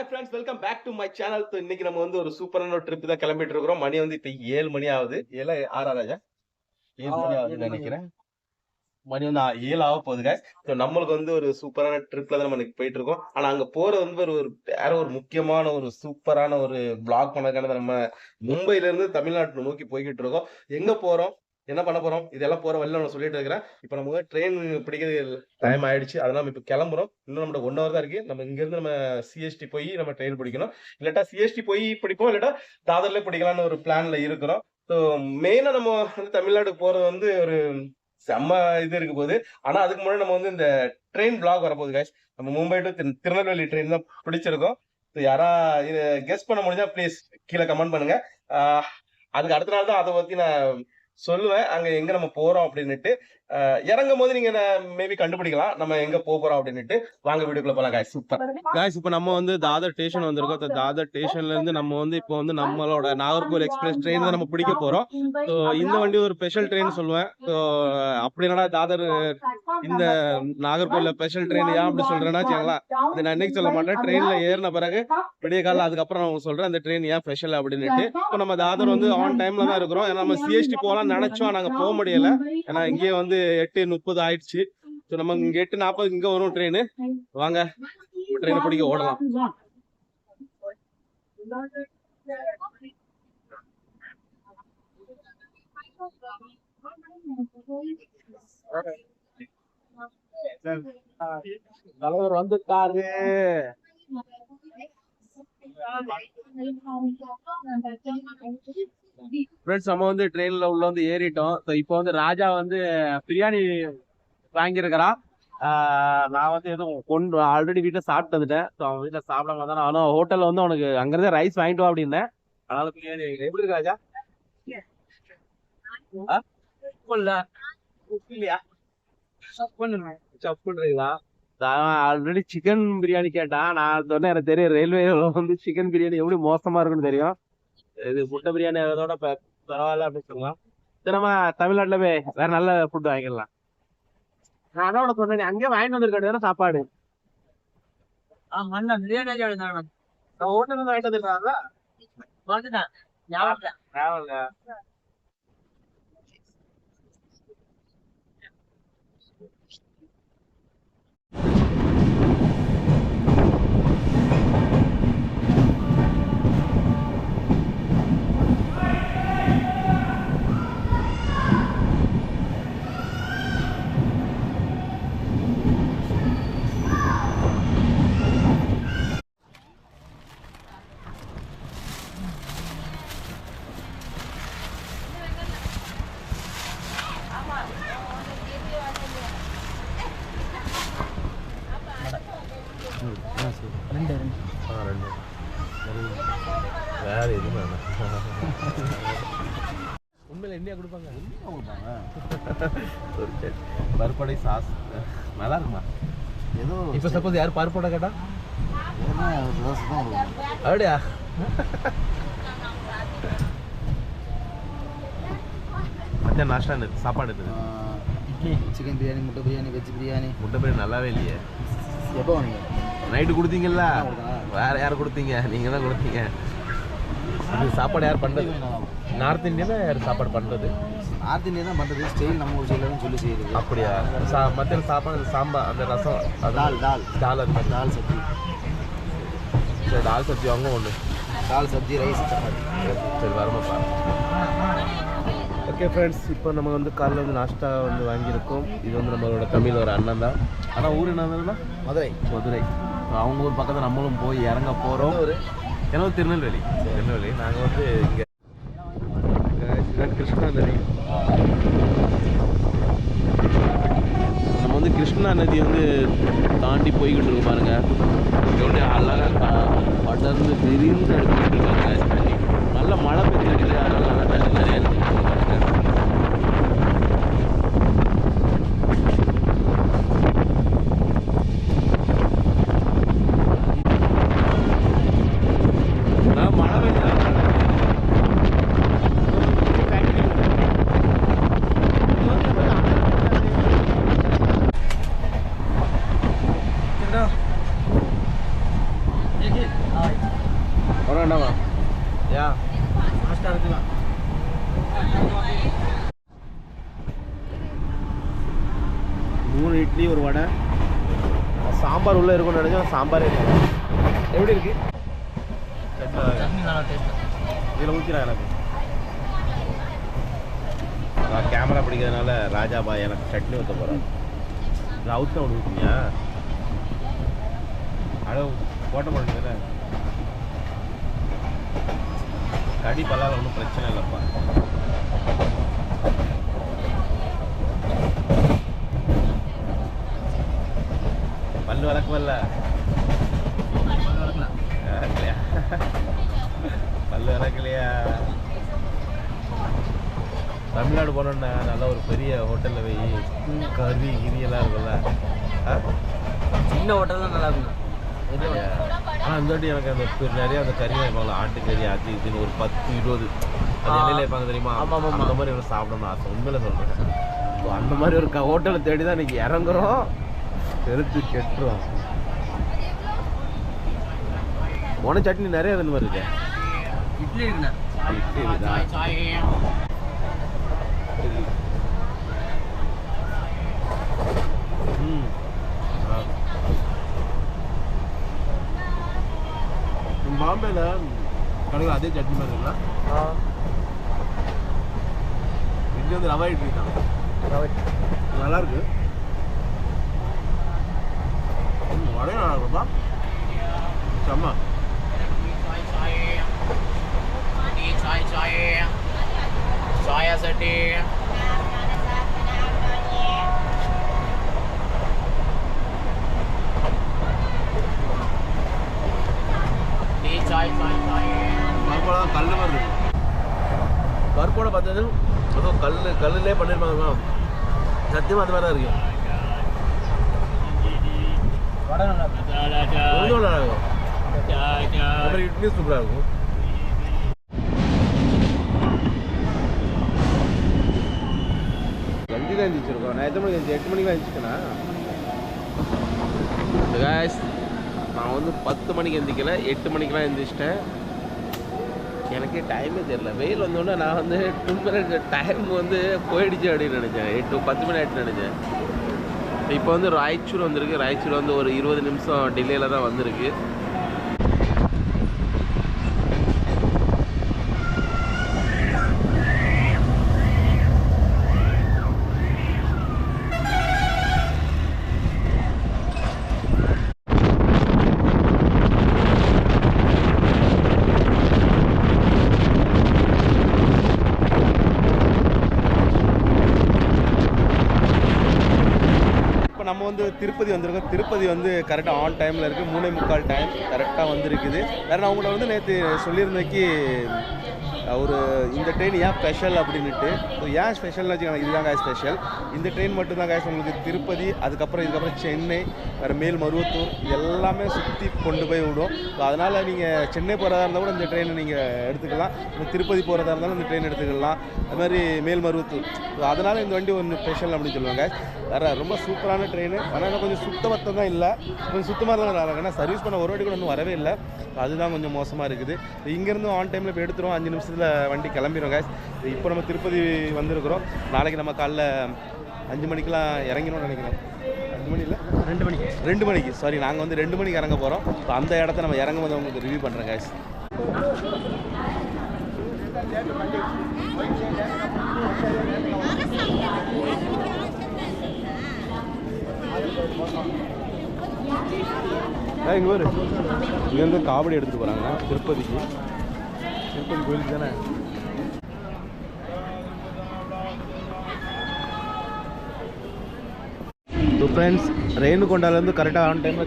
Hi friends welcome back to my channel இன்னைக்கு நம்ம வந்து ஒரு சூப்பரான ஒரு ட்ரிப் தான் கிளம்பிட்டு இருக்கிறோம். மணி வந்து இப்போ ஏழு மணி ஆகுது. ஏழு ஆறா ராஜா ஏழு மணி ஆகுதுன்னு நினைக்கிறேன். மணி. வந்து ஏழு ஆக போகுதுங்க ஸோ நம்மளுக்கு வந்து ஒரு சூப்பரான ட்ரிப்ல தான் நம்ம போயிட்டு இருக்கோம். ஆனா அங்க போறது வந்து ஒரு வேற ஒரு முக்கியமான ஒரு சூப்பரான ஒரு பிளாக் பண்ணக்கான நம்ம மும்பைல இருந்து தமிழ்நாட்டு நோக்கி போய்கிட்டு இருக்கோம். எங்க போறோம்? என்ன பண்ண போறோம்? இதெல்லாம் போற வழியில நான் சொல்லிட்டு இருக்கிறேன். இப்போ நமக்கு ட்ரெயின் பிடிக்கிறது டைம் ஆயிடுச்சு. அதனால நம்ம இப்போ கிளம்புறோம். இன்னும் நம்ம ஒன் ஹவர் தான் இருக்கு. நம்ம இங்கிருந்து நம்ம சிஎஸ்டி போய் நம்ம ட்ரெயின் பிடிக்கணும். இல்லாட்டா சிஎஸ்டி போய் பிடிப்போம். இல்லாட்டா தாதர்ல பிடிக்கலாம்னு ஒரு பிளான்ல இருக்கிறோம். ஸோ மெயினாக நம்ம வந்து தமிழ்நாடு போறது வந்து ஒரு செம்ம இது இருக்க போகுது. ஆனா அதுக்கு முன்னாடி நம்ம வந்து இந்த ட்ரெயின் பிளாக் வரப்போகுது guys. நம்ம மும்பை டு திருநெல்வேலி ட்ரெயின் தான் பிடிச்சிருக்கோம். ஸோ யாரா இது கெஸ் பண்ண முடிஞ்சா ப்ளீஸ் கீழே கமெண்ட் பண்ணுங்க. அதுக்கு அடுத்த நாள் தான் அதை பத்தி நான் சொல்லுவேன். அங்க எங்க நம்ம போறோம் அப்படின்னுட்டு இறங்கும் போது நீங்க மேபி கண்டுபிடிக்கலாம். நம்ம எங்க போக போறோம் அப்படின்னுட்டு வாங்க வீடியோக்குள்ள போலாம் காய்ஸ் சூப்பர் காய்ஸ் இப்போ நம்ம வந்து தாதர் ஸ்டேஷன் வந்திருக்கோம். தாதர் ஸ்டேஷன்ல இருந்து நம்ம வந்து இப்போ வந்து நம்மளோட நாகர்கோவில் எக்ஸ்பிரஸ் ட்ரெயின் தான் நம்ம பிடிக்க போறோம். ஸோ இந்த வண்டி ஒரு ஸ்பெஷல் ட்ரெயின் சொல்லுவேன். ஸோ அப்படி என்னடா தாதர் இந்த நாகர்கோவில் ஸ்பெஷல் ட்ரெயின் ஏன் அப்படி சொல்றேன்னா வச்சுக்கோங்களேன். அது நான் இன்னைக்கு சொல்ல மாட்டேன். ட்ரெயின்ல ஏறின பிறகு விடிய காலம் அதுக்கப்புறம் நான் உங்களுக்கு சொல்றேன் அந்த ட்ரெயின் ஏன் ஸ்பெஷல் அப்படின்னுட்டு. இப்போ நம்ம தாதர் வந்து ஆன் டைம்ல தான் இருக்கிறோம். ஏன்னா நம்ம சிஎஸ்டி போகலாம் நினைச்சோம். நாங்க போக முடியல. ஏன்னா இங்கேயே வந்து எட்டு முப்பது ஆயிடுச்சு. ஸோ நம்ம இங்க எட்டு நாற்பது இங்க வரும் ட்ரெயின் வாங்க. ட்ரெயின் பிடிக்க ஓடலாம். தலைவர் வந்துட்டாரு ஃப்ரெண்ட்ஸ் நம்ம வந்து ட்ரெயின்ல உள்ள வந்து ஏறிட்டோம். ஸோ இப்போ வந்து ராஜா வந்து பிரியாணி வாங்கியிருக்கிறான் நான் வந்து எதுவும் கொண்டு ஆல்ரெடி வீட்டில் சாப்பிட்டு வந்துட்டேன். ஸோ அவன் வீட்டில் சாப்பிடாம தான் அவனும் ஹோட்டலில் வந்து அவனுக்கு அங்கிருந்தே ரைஸ் வாங்கிட்டு வா அப்படின்னேன். அதனால பிரியாணி எப்படி இருக்கு ராஜா? ஆ? ஆல்ரெடி சிக்கன் பிரியாணி கேட்டான். நான் சொன்னேன் எனக்கு தெரியும் ரயில்வே வந்து சிக்கன் பிரியாணி எப்படி மோசமா இருக்குன்னு தெரியும். இது முட்டை பிரியாணி அதோட பரவாயில்ல அப்படின்னு சொல்லலாம். சரி நம்ம தமிழ்நாட்டுல போய் வேற நல்ல ஃபுட் வாங்கிடலாம். நான் அதோட சொன்னேன் அங்கேயே வாங்கிட்டு வந்திருக்கேன் சாப்பாடு? நான் ஹோட்டல் வாங்கிட்டு வந்திருக்காங்களா வேற எதுவும் வேணாம் உண்மையில கொடுப்பாங்க சரி. பருப்படை சாஸ் நல்லா இருக்குமா ஏதோ இப்ப சப்போஸ் யார் பருப்படை கேட்டா அப்படியா மத்தியானம் நாஷ்டா சாப்பாடு இட்லி சிக்கன் பிரியாணி முட்டை பிரியாணி வெஜ் பிரியாணி முட்டை பிரியாணி நல்லாவே இல்லையே எப்போ வந்தீங்க நைட்டு கொடுத்தீங்கல்ல? வேற யார் கொடுத்தீங்க? நீங்க தான் கொடுத்தீங்க. இது சாப்பாடு யார் பண்றது? நார்த் இந்தியனா யார் சாப்பாடு பண்றது? நார்த் இந்தியா தான் பண்ணுறது ஸ்டைல் நம்ம ஊர் சைடில் சொல்லி செய்யுது அப்படியா? சா மத்தியானம் சாப்பாடு அந்த சாம்பார் அந்த ரசம் அது தால் தால். தால் மாதிரி. தால் சப்ஜி சரி தால் சப்ஜி வாங்க ஒன்று தால் சப்ஜி ரைஸ் சப்பாத்தி. சரி வரமாப்பா ஓகே ஃப்ரெண்ட்ஸ் இப்போ நம்ம வந்து காலைல வந்து நாஷ்டா வந்து வாங்கியிருக்கோம். இது வந்து நம்மளோட தமிழ் ஒரு அண்ணன் தான். ஆனால் ஊர் என்னதுன்னா மதுரை. மதுரை. அவங்க ஊர் பக்கத்தில் நம்மளும் போய் இறங்க போகிறோம் ஒரு எனக்கு திருநெல்வேலி. திருநெல்வேலி. நாங்கள் வந்து இங்கே கிருஷ்ணா நதி நம்ம வந்து கிருஷ்ணா நதி வந்து தாண்டி போய்கிட்டு இருக்கோம் பாருங்க. எவ்வளோ அழகாக படர்ந்து விரிந்து எடுத்துக்கிட்டு இருக்காங்க. நல்ல மழை பெய்யுது அதனால நல்லா தண்ணி நிறைய எடுத்துக்கிட்டு இருக்காங்க நான் மழை பெய்யுது ஒரு வேண்டாமா யா ஃபாஸ்ட்டாக இருக்கலாம் மூணு இட்லி ஒரு வடை சாம்பார் உள்ள இருக்கும்னு நினைச்சா சாம்பாரே எப்படி இருக்கு? சட்னி நல்லா டேஸ்ட் இதில் ஊற்றிடா எனக்கு. நான் கேமரா பிடிக்கிறதுனால ராஜா பாய் எனக்கு சட்னி ஊற்ற போகிறேன் இது அவுத்த ஒன்று ஊற்றுனியா அட போட்ட போட்டுக்கிறேன் கடி பல்லாத ஒன்றும் பிரச்சனை இல்லைப்பா. விளக்கலையா பல்லு விளக்கலையா தமிழ்நாடு போனோன்னா நல்ல ஒரு பெரிய ஹோட்டலில் போய் கறி கிரி எல்லாம் இருக்கும்ல? சின்ன ஹோட்டல் தான் நல்லா இருக்கும். ஆனால் அந்த வாட்டி எனக்கு அந்த நிறைய அந்த கறி வைப்பாங்களா ஆட்டுக்கறி அது இதுன்னு ஒரு பத்து இருபது. அது. இலையில வைப்பாங்க தெரியுமா? ஆமா, ஆமா, ஆமா. அந்த மாதிரி ஒரு சாப்பிடணும் ஆசை. உண்மையில சொல்கிறேன் அந்த மாதிரி ஒரு ஹோட்டலை தேடி தான் இன்னைக்கு இறங்குறோம். வெறுத்து கெட்டுரும். உன சட்னி நிறைய மாதிரி இருக்கு? இட்லி இருக்குண்ணா. இட்லி இருக்குதா? பாம்பேல கடையில் அதே சட்னி மாதிரி இருக்குல்ல? இங்கே வந்து ரவா இட்லி தான். நல்லா இருக்கு. வடையும் நல்லா இருக்குப்பா செம்ம. சோயாசட்டி டீ சாய் சாய் சாய் பருப்போட கல் இருக்கு. பருப்போட பார்த்தது ஏதோ கல் கல்லுலே பண்ணியிருப்பாங்க சத்தியமாக அந்த மாதிரி தான் இருக்கு. வடை நல்லா இருக்கும். அப்புறம் இட்லி சூப்பராக இருக்கும். கஞ்சி தான் எழுந்திரிச்சிருக்கோம் நான் எத்தனை மணிக்கு எட்டு மணிக்கு எழுந்திரிச்சிக்கண்ணா காய்ஸ் நான் வந்து பத்து மணிக்கு எந்திக்கல எட்டு மணிக்கெலாம் எழுந்திரிச்சிட்டேன் எனக்கே டைமே தெரியல. வெயில் வந்தோடனே நான் வந்து டூ மினிட் டைம் வந்து போயிடுச்சு அப்படின்னு நினச்சேன். எட்டு பத்து மணி ஆயிட்டு நினச்சேன். இப்போ வந்து ராய்ச்சூர் வந்திருக்கு. ராய்ச்சூர் வந்து ஒரு இருபது நிமிஷம் டிலேயில் தான் வந்திருக்கு இப்போ நம்ம வந்து திருப்பதி வந்திருக்கோம். திருப்பதி வந்து கரெக்டாக ஆன் டைமில் இருக்குது மூணே முக்கால் டைம் கரெக்டாக வந்திருக்குது. வேறு நான் உங்கள்கிட்ட வந்து நேற்று சொல்லியிருந்தேக்கி ஒரு இந்த ட்ரெயின் ஏன் ஸ்பெஷல் அப்படின்னுட்டு. ஸோ ஏன் ஸ்பெஷல்னு வச்சுக்கோங்க இதுதான் காய் ஸ்பெஷல் இந்த ட்ரெயின் மட்டும்தான் காய்ஸ் உங்களுக்கு திருப்பதி அதுக்கப்புறம் இதுக்கப்புறம் சென்னை வேறு மேல் மருவத்தூர் எல்லாமே சுற்றி கொண்டு போய் விடும். ஸோ அதனால் நீங்கள் சென்னை போகிறதா இருந்தால் கூட இந்த ட்ரெயினை நீங்கள் எடுத்துக்கலாம். இல்லை திருப்பதி போகிறதா இருந்தாலும் இந்த ட்ரெயின் எடுத்துக்கலாம். அது மாதிரி மேல் மருவத்தூர். ஸோ அதனால் இந்த வண்டி ஒன்று ஸ்பெஷல் அப்படின்னு சொல்லுவாங்க. வேறு ரொம்ப சூப்பரான ட்ரெயின் ஆனால் கொஞ்சம் சுத்தபத்தம் தான் இல்லை. கொஞ்சம் சுத்தமாக தான் வராங்க ஏன்னா சர்வீஸ் பண்ண ஒரு வாட்டி கூட இன்னும் வரவே இல்லை. அதுதான் கொஞ்சம் மோசமாக இருக்குது. இங்கேருந்து ஆன் டைமில் இப்போ எடுத்துருவோம். அஞ்சு நிமிஷத்தில் வண்டி கிளம்பிடும் guys. இப்போ நம்ம திருப்பதி வந்திருக்கிறோம். நாளைக்கு நம்ம காலைல அஞ்சு மணிக்கெலாம் இறங்கணும்னு நினைக்கிறேன். இல்லை ரெண்டு மணிக்கு. ரெண்டு மணிக்கு. சாரி நாங்கள் வந்து ரெண்டு மணிக்கு இறங்க போகிறோம் ஸோ அந்த இடத்த நம்ம இறங்கும் போது உங்களுக்கு ரிவ்யூ பண்ணுறேன் guys. இங்கே ஒரு இங்கேருந்து காவடி எடுத்துகிட்டு போகிறாங்க திருப்பதிக்கு. திருப்பதி கோயிலுக்கு தானே? ఫ్రెండ్స్ రేణుకొండలందు కరెక్ట్ ఆన్ టైంలో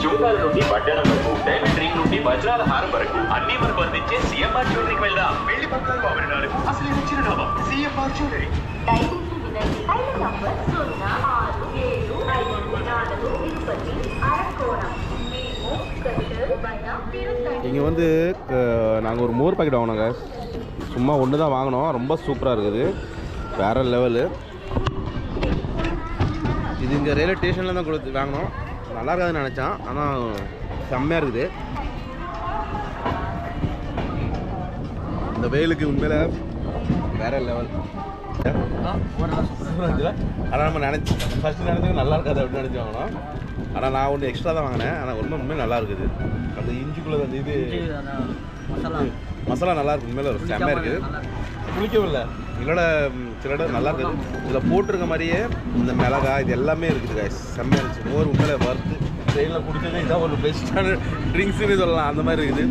జూకాల నుండి వడ్డానం వరకు డైమండ్ రింగ్ నుండి వజ్రాల హారం వరకు అన్ని మనకు అందించే సిఎంఆర్ జ్యువెలరీకి వెళ్దాం పెళ్ళి పక్కన అసలు చిరునామా సిఎంఆర్ జ్యువెలరీ இங்கே வந்து நாங்கள் ஒரு மோர் பாக்கெட் வாங்கினோங்க. சும்மா ஒன்று தான் வாங்கினோம். ரொம்ப சூப்பராக இருக்குது. வேறு லெவலு. இது இங்கே ரயில்வே ஸ்டேஷனில் தான் கொடுத்து வாங்கினோம். நல்லா இருக்காதுன்னு நினச்சான். ஆனால் செம்மையாக இருக்குது. இந்த வெயிலுக்கு உண்மையில் வேறு லெவல். ஆனால் நம்ம நினச்சி ஃபஸ்ட்டு நினச்சது நல்லா இருக்காது அப்படின்னு நினச்சி வாங்கினோம் ஆனால் நான் ஒன்று எக்ஸ்ட்ரா தான் வாங்கினேன். ஆனால் உண்மை உண்மையாக நல்லா இருக்குது. அந்த இஞ்சிக்குள்ளே அந்த இது மசாலா. நல்லா இருக்கு. உண்மையில ஒரு செம்மையாக இருக்குது. புளிக்கவும் இல்லை இதோட ம், சில இடம் நல்லா இருக்குது. இதில் போட்டிருக்க மாதிரியே இந்த மிளகா இது எல்லாமே இருக்குது guys. செம்மையாக இருந்துச்சு. மோர் உண்மையில வறுத்து ட்ரெயினில் குடிச்சதே இதான் ஒரு பெஸ்ட்டான ட்ரிங்க்ஸ்னு சொல்லலாம். அந்த மாதிரி இருக்குது.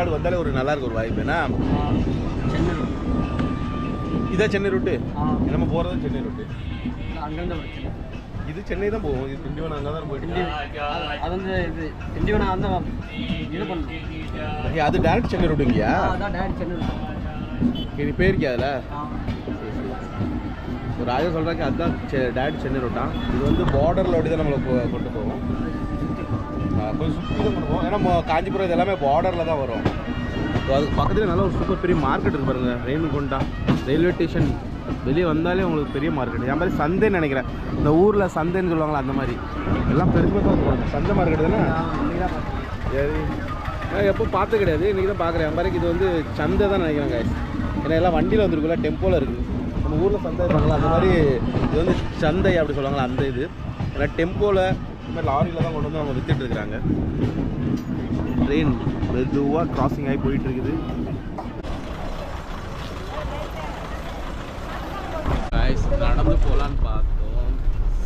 தமிழ்நாடு வந்தாலே ஒரு நல்லா இருக்கு ஒரு வாய்ப்பு ஏன்னா சென்னை இதான் சென்னை ரூட்டு நம்ம போகிறது சென்னை ரூட்டு அங்கேருந்து இது சென்னை தான் போகும் இது திண்டிவனம் அங்கே தான் போயிட்டு அது- வந்து இது திண்டிவனம் அந்த இது Okay, அது டேரக்ட் சென்னை ரூட்டுங்கயா அதான் டேரக்ட் சென்னை Okay, நீ போயிருக்கியா அதில்? ராஜா சொல்கிறாங்க அதுதான் டேரக்ட் சென்னை ரூட்டான் இது வந்து பார்டரில் அப்படி தான் நம்மளை கொண்டு போகும். ஆ, கொஞ்சம் சுற்றி போகும் ஏன்னா காஞ்சிபுரம் இது எல்லாமே பார்டரில் தான் வரும். ஸோ அதுக்கு பக்கத்தில் நல்ல ஒரு சூப்பர் பெரிய மார்க்கெட் இருக்கு பாருங்க. ரெயின் கொண்டா ரயில்வே ஸ்டேஷன் வெளியே வந்தாலே உங்களுக்கு பெரிய மார்க்கெட் என் மாதிரி சந்தைன்னு நினைக்கிறேன். இந்த ஊரில் சந்தைன்னு சொல்லுவாங்களா அந்த மாதிரி. எல்லாம் பெருசாக தான் இருக்கும். சந்தை மார்க்கெட் தானே? நான் எப்போ பார்த்து கிடையாது. இன்றைக்கி தான் பார்க்குறேன். என் மாதிரி இது வந்து சந்தை தான் நினைக்கிறேன் guys. ஏன்னா எல்லாம் வண்டியில் வந்துருக்குல்ல டெம்போவில் இருக்குது நம்ம ஊரில் சந்தை இருப்பாங்களா அந்த மாதிரி இது வந்து சந்தை அப்படி சொல்லுவாங்களா அந்த இது. ஏன்னா டெம்போவில் இந்த மாதிரி லாரியில் தான் கொண்டு வந்து அவங்க வித்துட்டு இருக்கிறாங்க. ட்ரெயின் மெதுவாக கிராசிங் ஆகி போயிட்டு இருக்குது. நடந்து போகலான்னு பார்த்தோம்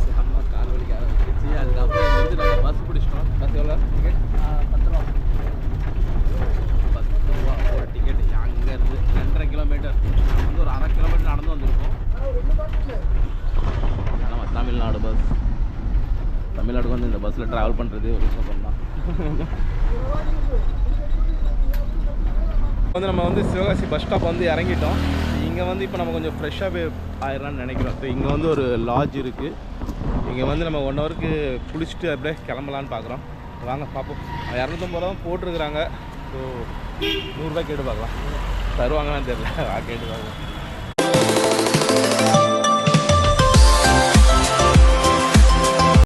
செம்ம கால் வலிக்க ஆரம்பிச்சிருச்சு அதுக்கப்புறம் இங்கேருந்து நாங்கள் பஸ் பிடிச்சிட்டோம் பஸ் எவ்வளோ டிக்கெட் பத்து ரூபா பத்து ரூபா ஒரு டிக்கெட் அங்கேருந்து ரெண்டரை கிலோமீட்டர் வந்து ஒரு அரை கிலோமீட்டர் நடந்து வந்திருக்கோம் நம்ம தமிழ்நாடு பஸ் தமிழ்நாடுக்கு வந்து இந்த பஸ்ஸில் ட்ராவல் பண்ணுறது ஒரு சுகம் தான் வந்து நம்ம வந்து சிவகாசி பஸ் ஸ்டாப் வந்து இறங்கிட்டோம். இங்கே வந்து இப்போ நம்ம கொஞ்சம் ஃப்ரெஷ்ஷாக போய் ஆயிடலாம்னு நினைக்கிறோம். ஸோ இங்கே வந்து ஒரு லாட்ஜ் இருக்குது இங்கே வந்து நம்ம ஒன் ஹவருக்கு குளிச்சுட்டு அப்படியே கிளம்பலான்னு பார்க்குறோம் வாங்க பார்ப்போம் இரநூத்தம்பது ரூபா போட்டிருக்கிறாங்க. ஸோ நூறுரூவா கேட்டு பார்க்கலாம். தருவாங்களான்னு தெரியல. கேட்டு பார்க்கலாம்.